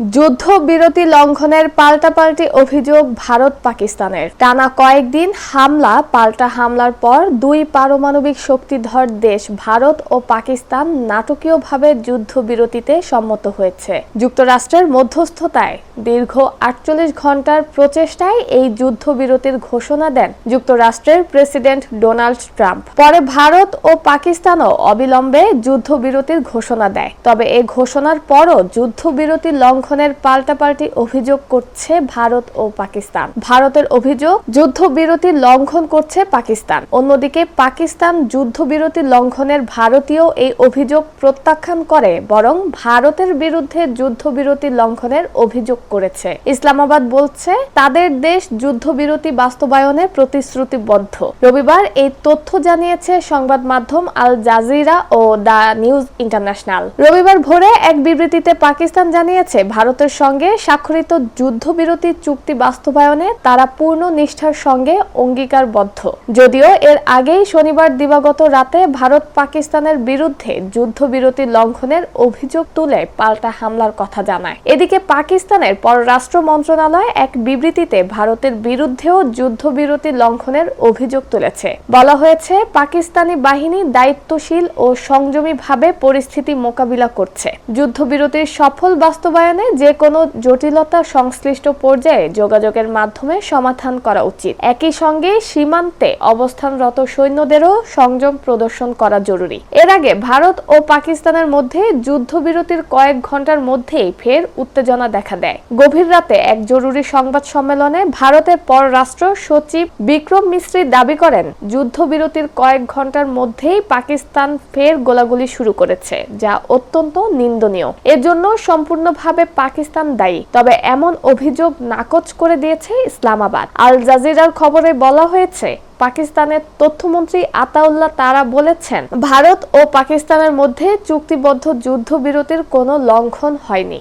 যুদ্ধ বিরতি লঙ্ঘনের পাল্টাপাল্টি অভিযোগ ভারত পাকিস্তানের। টানা কয়েকদিন হামলা, পাল্টা হামলার পর দুই পারমাণবিক শক্তিধর দেশ ভারত ও পাকিস্তান নাটকীয়ভাবে যুদ্ধবিরতিতে সম্মত হয়েছে। যুক্তরাষ্ট্রের মধ্যস্থতায় দীর্ঘ আটচল্লিশ ঘণ্টার প্রচেষ্টায় এই যুদ্ধবিরতির ঘোষণা দেন যুক্তরাষ্ট্রের প্রেসিডেন্ট ডোনাল্ড ট্রাম্প। পরে ভারত ও পাকিস্তানও অবিলম্বে যুদ্ধবিরতির ঘোষণা দেয়। তবে এ ঘোষণার পরও যুদ্ধবিরতি লঙ্ঘনের পাল্টাপাল্টি অভিযোগ করছে ভারত ও পাকিস্তান। ভারতের অভিযোগ, যুদ্ধবিরতি লঙ্ঘন করছে পাকিস্তান। অন্যদিকে পাকিস্তান যুদ্ধবিরতি লঙ্ঘনের ভারতীয় এই অভিযোগ প্রত্যাখ্যান করে, বরং ভারতের বিরুদ্ধে যুদ্ধবিরতি লঙ্ঘনের অভিযোগ করেছে। ইসলামাবাদ বলছে, তাদের দেশ যুদ্ধবিরতি বাস্তবায়নে প্রতিশ্রুতিবদ্ধ। রবিবার এই তথ্য জানিয়েছে সংবাদ মাধ্যম আল জাজিরা ও দ্য নিউজ ইন্টারন্যাশনাল। রবিবার ভোরে এক বিবৃতিতে পাকিস্তান জানিয়েছে ভারতের সঙ্গে স্বাক্ষরিত যুদ্ধবিরতি চুক্তি বাস্তবায়নে তারা পূর্ণ নিষ্ঠার সঙ্গে অঙ্গীকারবদ্ধ। যদিও এর আগেই শনিবার দিবাগত রাতে ভারত পাকিস্তানের বিরুদ্ধে যুদ্ধবিরতি লঙ্ঘনের অভিযোগ তুলে পাল্টা হামলার কথা জানায়। এদিকে পাকিস্তানের পররাষ্ট্র মন্ত্রণালয় এক বিবৃতিতে ভারতের বিরুদ্ধেও যুদ্ধবিরতি লঙ্ঘনের অভিযোগ তুলেছে। বলা হয়েছে, পাকিস্তানি বাহিনী দায়িত্বশীল ও সংযমীভাবে পরিস্থিতি মোকাবিলা করছে। যুদ্ধবিরতির সফল বাস্তবায়নে যে কোনো জটিলতা সংশ্লিষ্ট পর্যায়ে যোগাযোগের মাধ্যমে সমাধান করা উচিত। একই সঙ্গে সীমান্তে অবস্থানরত সৈন্যদেরও সংযম প্রদর্শন করা জরুরি। এর আগে ভারত ও পাকিস্তানের মধ্যে যুদ্ধবিরতির কয়েক ঘণ্টার মধ্যেই ফের উত্তেজনা দেখা দেয়। গভীর রাতে এক জরুরি সংবাদ সম্মেলনে ভারতের পররাষ্ট্র সচিব বিক্রম মিশ্রি দাবি করেন, যুদ্ধবিরতির কয়েক ঘণ্টার মধ্যেই পাকিস্তান ফের গোলাগুলি শুরু করেছে, যা অত্যন্ত নিন্দনীয়। এর জন্য সম্পূর্ণভাবে পাকিস্তান দায়ী। তবে এমন অভিযোগ নাকচ করে দিয়েছে ইসলামাবাদ। আল জাজিরার খবরে বলা হয়েছে, পাকিস্তানের তথ্যমন্ত্রী আতাউল্লাহ তারা বলেছেন, ভারত ও পাকিস্তানের মধ্যে চুক্তিবদ্ধ যুদ্ধবিরতির কোনো লঙ্ঘন হয়নি।